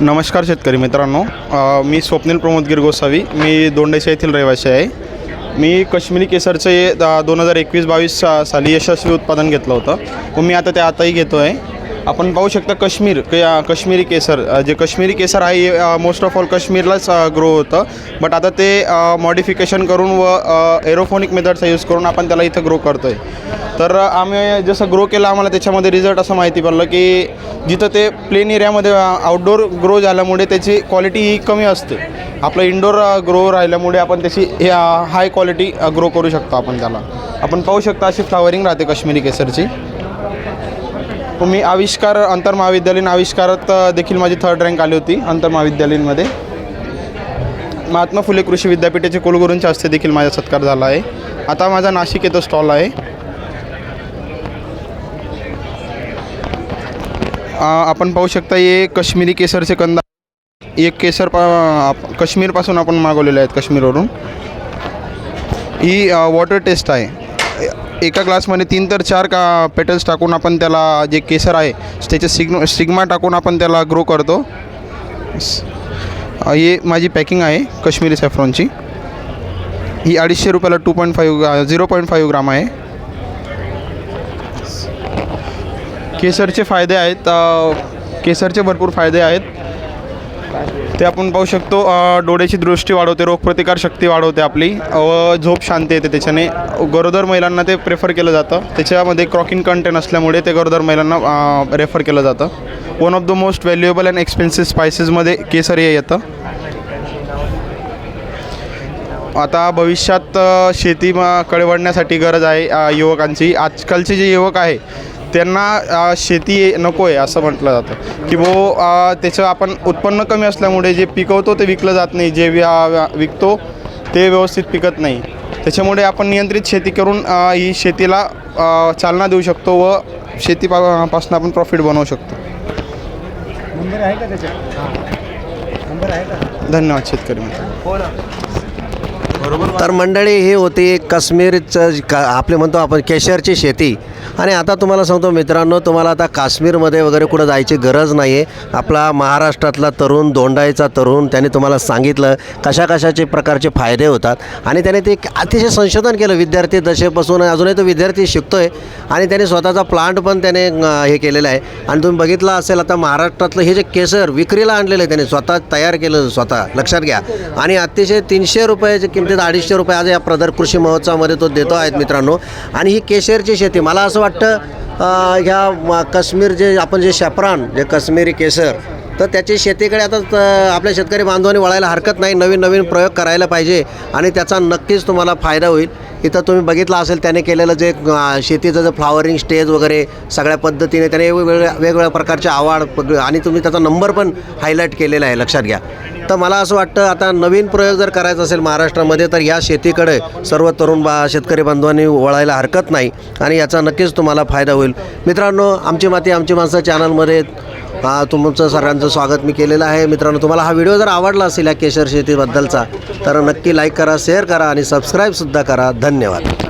नमस्कार शेतकरी मित्रांनो. मी स्वप्नील प्रमोदगीर गोसावी. मी दोंडेशा येथील रहिवासी आहे. मी काश्मीरी केसरचे दोन हजार एकवीस बावीस सा साली यशस्वी उत्पादन घेतलं होतं. व मी आता ते आताही घेतो आहे आपण पाहू शकता काश्मीर क काश्मीरी केसर जे काश्मीरी केसर आहे मोस्ट ऑफ ऑल काश्मीरलाच ग्रो होतं. बट आता ते मॉडिफिकेशन करून व एरोफोनिक मेथडचा यूज करून आपण त्याला इथं ग्रो करतो आहे तर आम्ही जसं ग्रो केलं आम्हाला त्याच्यामध्ये रिझल्ट असं माहिती पडलं की जिथं ते प्लेन एरियामध्ये आउटडोर ग्रो झाल्यामुळे त्याची क्वालिटी ही कमी असते. आपलं इंडोर ग्रो राहिल्यामुळे आपण त्याची हाय क्वालिटी ग्रो करू शकतो आपण त्याला. आपण पाहू शकता अशी फ्लावरिंग राहते काश्मीरी केसरची. व मी आविष्कार अंतर महाविद्यालयीन आविष्कारात देखील माझी थर्ड रँक आली होती अंतर महाविद्यालयीनमध्ये. महात्मा फुले कृषी विद्यापीठाचे कुलगुरूंच्या हस्ते देखील माझा सत्कार झाला आहे. आता माझा नाशिक येतो स्टॉल आहे. आपण पाहू शकता हे कश्मीरी केसरचे कंदा एक केसर पा आप- काश्मीरपासून आपण मागवलेले आहेत काश्मीरवरून. ही वॉटर टेस्ट आहे. एका ग्लासमध्ये तीन तर चार का पेटल्स टाकून आपण त्याला जे केसर आहे त्याचे सिग्न सिग्मा टाकून आपण त्याला ग्रो करतो. हे माझी पॅकिंग आहे कश्मीरी सॅफ्रॉनची ही अडीचशे रुपयाला two point five zero point five gram आहे. केसरचे फायदे आहेत केसरचे भरपूर फायदे आहेत. ते आपण पाहू शकतो डोळ्याची दृष्टी वाढवते रोगप्रतिकार शक्ती वाढवते आपली. व झोप शांती येते त्याच्याने. गरोदर महिलांना ते प्रेफर केलं जातं. त्याच्यामध्ये क्रॉकिन कंटेंट असल्यामुळे ते गरोदर महिलांना रेफर केलं जातं. One of the most valuable and expensive स्पायसेसमध्ये केसर हे येतं. आता भविष्यात शेती म- कडे वळण्यासाठी गरज आहे युवकांची. आजकालचे जे युवक आहे त्यांना शेती नको आहे असं म्हटलं जातं. की वो अ, त्याचं आपण उत्पन्न कमी असल्यामुळे जे पिकवतो ते विकलं जात नाही. जे विकतो ते व्यवस्थित पिकत नाही. त्याच्यामुळे आपण नियंत्रित शेती करून ही शेतीला चालना देऊ शकतो व शेतीपा पासून आपण प्रॉफिट बनवू शकतो. नंबर आहे का त्याच्यात नंबर आहे का धन्यवाद शेतकरी मित्र. तर मंडळी ही होती काश्मीरचं जे का आपले म्हणतो आपण केशरची शेती. आणि आता तुम्हाला सांगतो मित्रांनो तुम्हाला आता काश्मीरमध्ये वगैरे कुठं जायची गरज नाही आहे आपला महाराष्ट्रातला तरुण दोंडाईचा तरुण त्याने तुम्हाला सांगितलं कशा कशाचे प्रकारचे फायदे होतात. आणि त्याने ते अतिशय संशोधन केलं विद्यार्थी दशेपासून अजूनही तो विद्यार्थी शिकतो आहे आणि त्याने स्वतःचा प्लांट पण त्याने हे केलेला आहे. आणि तुम्ही बघितलं असेल आता महाराष्ट्रातलं हे जे केसर विक्रीला आणलेलं आहे त्याने स्वतः तयार केलं स्वतः. लक्षात घ्या. आणि अतिशय तीनशे रुपयाच्या किमतीत अडीचशे रुपये आज या प्रदर कृषी महोत्सवामध्ये तो देतो आहेत मित्रांनो. आणि ही केशरची शेती मला असं वाटतं ह्या म- काश्मीर जे आपण जे शॅफ्रान जे काश्मीरी केसर तर त्याची शेतीकडे आता आपल्या शेतकरी बांधवांनी वळायला हरकत नाही. नवीन नवीन प्रयोग करायला पाहिजे आणि त्याचा नक्कीच तुम्हाला फायदा होईल. इथं तुम्ही बघितलं असेल त्याने केलेलं जे शेतीचं जे फ्लॉवरिंग स्टेज वगैरे सगळ्या पद्धतीने त्याने वेगवेगळ्या वेगवेगळ्या प्रकारचे आवाड आणि तुम्ही त्याचा नंबर पण हायलाईट केलेला आहे लक्षात घ्या. तर मला असं वाटतं आता नवीन प्रयोग जर करायचा असेल महाराष्ट्रामध्ये तर या शेतीकडे सर्व तरुण बा शेतकरी बांधवांनी वळायला हरकत नाही आणि याचा नक्कीच तुम्हाला फायदा होईल. मित्रांनो आमची माती आमची माणसं चॅनलमध्ये हा तुमचं सर्वांचं स्वागत मी केलेलं आहे. मित्रांनो तुम्हाला हा व्हिडिओ जर आवडला असेल या केशर शेतीबद्दलचा तर नक्की लाईक करा शेअर करा आणि सबस्क्राईबसुद्धा करा. धन्यवाद.